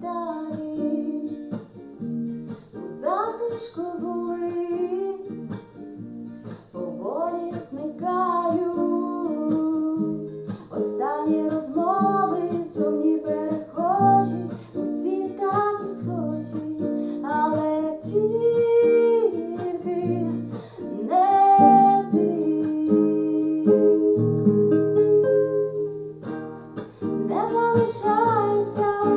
далі. У затишку поволі зникають останні розмови, сумні перехожі, усі так і схожі, але тільки не ти. Не залишайся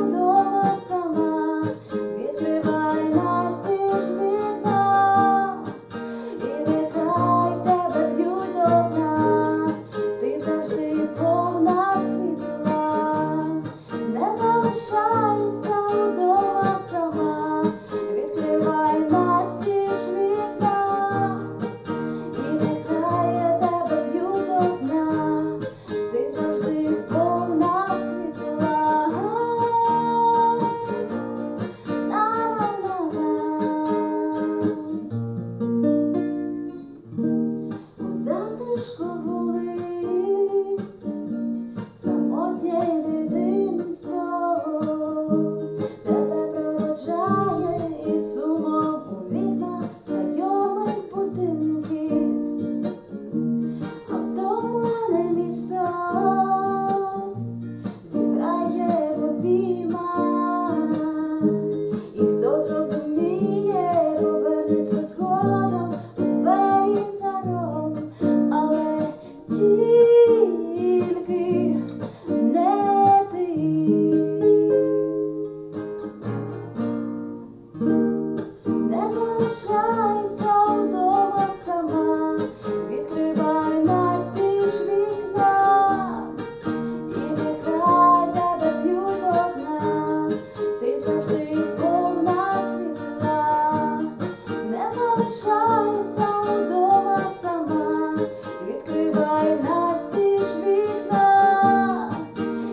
escovo de Залишайся вдома сама, відкривай настіж вікна, і нехай тебе б'ють ти завжди повна світла, не залишайся вдома сама, відкривай настіж вікна,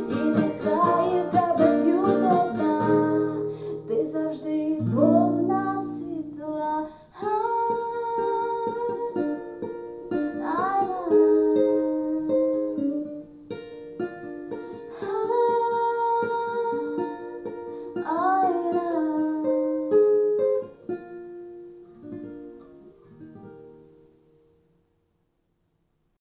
і нехай тебе б'ють дна, ти завжди повна.